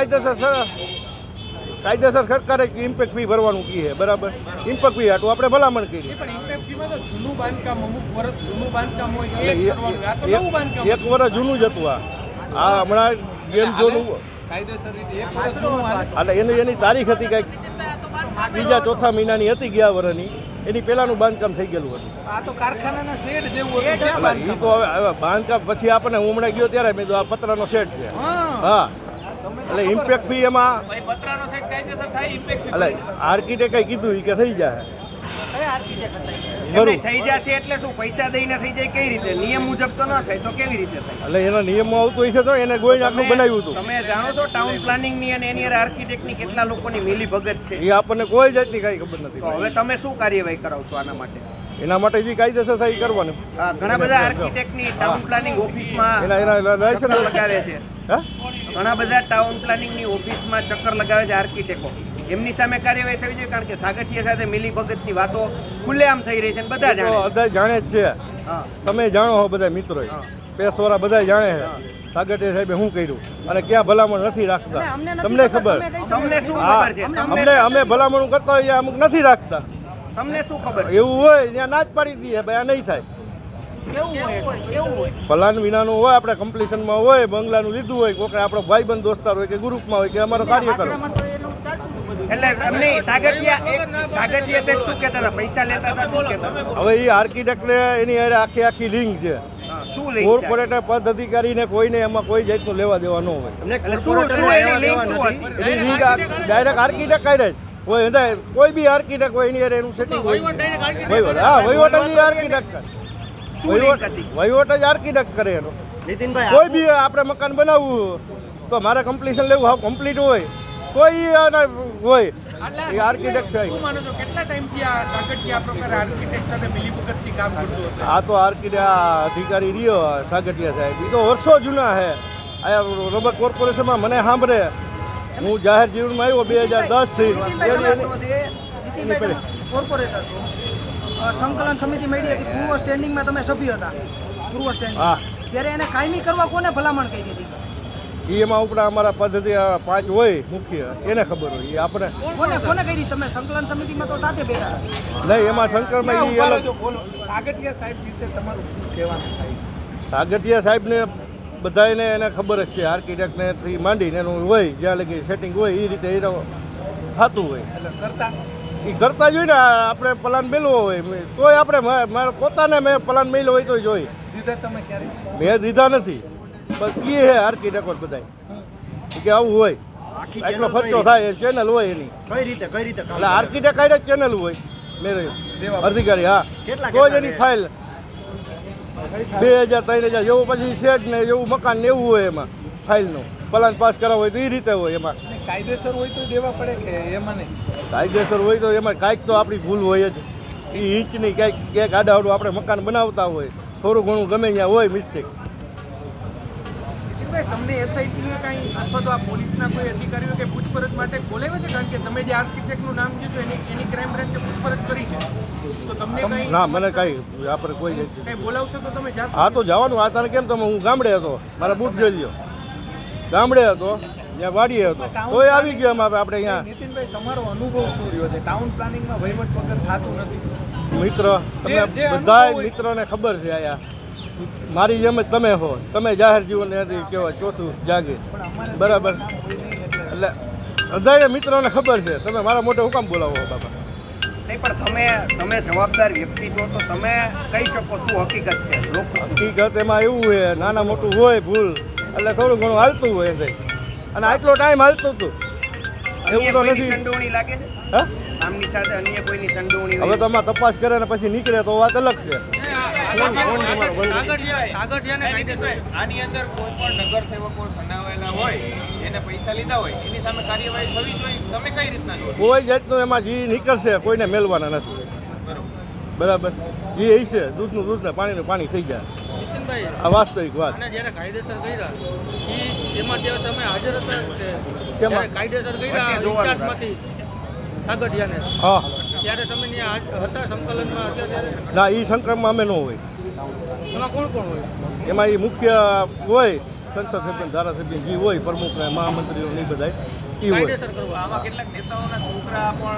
કાયદેસર સર કાયદેસર સરકારે ઇમ્પેક્ટ ફી ભરવાનું કીએ બરાબર? ઇમ્પેક્ટ ફી હાટું આપણે ભલામણ કરી. એ પણ impact fee માં તો જૂનું બાંધકામ અમુક વર્ષ જૂનું બાંધકામ હોય એ એટલે કરવાનું. આ તો એ- નવું બાંધકામ. એક એક વર્ષ જૂનું જ હતું આ. આ હમણાં ગેમ જોનું. એટલે એની એની તારીખ હતી કંઈક. ત્રીજા ચોથા મહિનાની હતી ગયા વર્ષની એની પહેલાંનું બાંધકામ થઈ ગયેલું હતું. આ તો કારખાનાના શેડ જેવું હતું. એ તો હવે હવે બાંધકામ પછી આપણને હું હમણાં ગયો ત્યારે મેં આ પતરાનો સેટ છે. હા. હા. એટલે ઇમ્પેક્ટ બી એમાં. એટલે આર્કિટેક્ટે કીધું કે થઈ જાય એમને બરોબર. થઈ એટલે શું? પૈસા દઈને થઈ જાય કઈ રીતે? નિયમ મુજબ તો ન થાય તો કેવી રીતે એટલે એના નિયમમાં આવતું હશે તો એને ગોઈને આટલું બનાવ્યું હતું. તમે જાણો છો ટાઉન પ્લાનિંગની અને એની આર્કિટેક્ટની કેટલા લોકોની મિલી ભગત છે? એ આપણને કોઈ જાતની કાંઈ ખબર નથી. હવે તમે શું કાર્યવાહી કરાવશો આના માટે? એના માટે જે કાયદેસર થાય એ કરવાનું. ઘણા બધા આર્કિટેક્ટની ટાઉન પ્લાનિંગ ઓફિસમાં એના એના લાયસન્સ ચક્કર લગાવે છે. હા? ઘણા બધા ટાઉન પ્લાનિંગની ઓફિસમાં ચક્કર લગાવે છે આર્કિટેક્ટો. એમની સામે કાર્યવાહી થવી જોઈએ કારણ કે સાગઠિયા સાથે મિલી ભગતની વાતો ખુલ્લેઆમ થઈ રહી છે અને બધા તો જાણે બધા જાણે જ છે. તમે જાણો હો બધા મિત્રો હા. પેસવાળા બધા જાણે છે. સાગઠિયા સાહેબે શું કર્યું? અને ક્યાં ભલામણ નથી રાખતા? તમને ખબર. તમને શું હા ખબર છે? અમને અમે ભલામણ કરતા હોઈએ અમુક નથી રાખતા. તમને શું ખબર? એવું હોય ત્યાં ના જ પાડી દઈએ ભાઈ આ નહીં થાય. કેવું હોય? હોય? પલાન વિનાનું હોય આપણે કમ્પ્લીશનમાં હોય બંગલાનું લીધું હોય કોઈક આપણો ભાઈબંધ દોસ્તાર હોય કે ગ્રુપમાં હોય કે અમારો કાર્યકર હોય એટલે એમને સાગઠિયા એક સાગઠિયા સાહેબ શું કહેતા હતા? પૈસા લેતા હતા શું કહેતા હતા? હવે એ આર્કિટેક્ટને એની આખી આખી લિંક છે. કોર્પોરેટ પદ અધિકારીને કોઈને એમાં કોઈ જાતનું લેવા દેવા ન હોય. ડાયરેક્ટ આર્કિટેક્ટ કરે જ કોઈ અંદર કોઈ બી આર્કિટેક્ટ હોય એની એનું સેટિંગ હોય. વહીવટ હા વહીવટ જ આર્કિટેક્ટ કરે. વહીવટ વહીવટ જ આર્કિટેક્ટ કરે એનો. નીતિનભાઈ કોઈ બી આપણે મકાન બનાવવું તો મારે કમ્પ્લીશન લેવું હા કમ્પ્લીટ હોય. તો એ હોય એ આર્કિટેક્ટ થાય. આ તો આર્કિટેક્ટ અધિકારી રહ્યો સાગઠિયા સાહેબ. એ તો વર્ષો જૂના છે આ રબર કોર્પોરેશનમાં મને સાંભળે. હું જાહેર જીવનમાં આવ્યો બે હજાર દસથી નીતિનભાઈ તમે કોર્પોરેટર સંકલન સમિતિ મળી હતી પૂર્વ સ્ટેન્ડિંગમાં તમે સભ્ય હતા. પૂર્વ સ્ટેન્ડિંગ હા. ત્યારે એને કાયમી કરવા કોને ભલામણ કરી હતી એ એમાં ઉપરા અમારા પદ્ધતિ પાંચ હોય મુખ્ય એને ખબર હોય. એ આપણે કોને કોને કરી? તમે સંકલન સમિતિમાં તો સાથે બેઠા નહીં એમાં શંકરમાં એ અલગ સાગઠિયા સાહેબ વિશે તમારું શું કહેવાનું થાય? સાગઠિયા સાહેબને બધાને એને ખબર જ છે આર્કિટેક્ટને થી માંડીને એનું હોય જ્યાં લગી સેટિંગ હોય એ રીતે એ થતું હોય. કરતા? એ કરતા જોઈએ ને આપણે પ્લાન મેળવો હોય તોય આપણે મા- મારા પોતાને મેં પ્લાન મેળવ્યો હોય તો જોઈ. તમે મેં દીધા નથી બસ એ હે આર્કિટેક્ટ બધા કે આવું હોય. એટલો ખર્ચો થાય ચેનલ હોય એની. કઈ રીતે કઈ રીતે એટલે આર્કિટેક્ટ ચેનલ હોય મેરે અધિકારી હા. તો જ એની ફાઇલ બે હજાર ત્રણ હજાર જેવું પછી શેડ ને જેવું મકાન ને એવું હોય એમાં ફાઇલનું. પ્લાન પાસ કરાવવો હોય તો એ રીતે હોય એમાં. કાયદેસર હોય તો દેવા પડે કે એમાં નહીં? કાયદેસર હોય તો એમાં કાંઈક તો આપણી ભૂલ હોય જ. એ ઇંચની ક્યાંક ક્યાંક આડાવડું આપણે મકાન બનાવતા હોય થોડું ઘણું ગમે ત્યાં હોય મિસ્ટેક તમને એસઆઈટી કાંઈ અથવા તો આ પોલીસના કોઈ અધિકારીઓ કે પૂછપરછ માટે બોલાવે છે? કારણ કે તમે જે આર્કિટેક્ટનું નામ કીધું એની એની ક્રાઇમ બ્રાન્ચે પૂછપરછ કરી છે. તો તમને કઈ ના મને કાંઈ આપણે કોઈ જ- બોલાવશો તો તમે હા તો જવાનું. આ તને કેમ તમે? હું ગામડે હતો. મારા બૂટ જોઈ લ્યો. ગામડે હતો. ત્યાં વાડીએ હતો. તોય આવી ગયો એમાં આપણે અહીંયા. નીતિનભાઈ તમારો અનુભવ શું રહ્યો છે? ટાઉન પ્લાનિંગમાં વહીવટ વગર થતું નથી. મિત્ર બધા મિત્રોને ખબર છે આયા. મારી જેમ જ તમે હો. તમે જાહેર જીવન કહેવાય ચોથું જાગે. બરાબર? એટલે એટલે મિત્રોને ખબર છે. તમે મારા મોટે હુકામ બોલાવો બાબા નહીં પણ તમે તમે જવાબદાર વ્યક્તિ છો તો તમે કહી શકો શું હકીકત છે. હકીકત એમાં એવું હોય નાના મોટું હોય ભૂલ એટલે થોડું ઘણું હાલતું હોય એથી અને આટલો ટાઈમ હાલતું હતું. એવું તો નથી. સંડોવણી લાગે છે? હા? આમની સાથે અન્ય કોઈની સંડોવણી હવે તમે તપાસ કરે ને પછી નીકળે તો વાત અલગ છે. આની અંદર કોઈ પણ નગરસેવકો બનાવેલા હોય એને પૈસા લીધા હોય એની સામે કાર્યવાહી થવી જોઈએ. તમે કઈ રીતના કોઈ જાતનું એમાં જી નીકળશે કોઈને મેળવાના નથી. બરાબર. જે એ છે દૂધનું દૂધ ને પાણીનું પાણી થઈ જાય. આ વાસ્તવિક વાત. જ્યારે કાયદેસર કર્યા એમાં જે તમે હાજર હતા કાયદેસર કર્યા હા. ત્યારે તમે હતા સંકલનમાં હતા ત્યારે ના એ સંક્રમમાં અમે ન હોય. એમાં કોણ કોણ હોય? એમાં એ મુખ્ય હોય સંસદ સભ્ય ધારાસભ્ય જે હોય પ્રમુખ મહામંત્રીઓ નહીં બધા એ હોય. આમાં કેટલાક નેતાઓના છોકરા પણ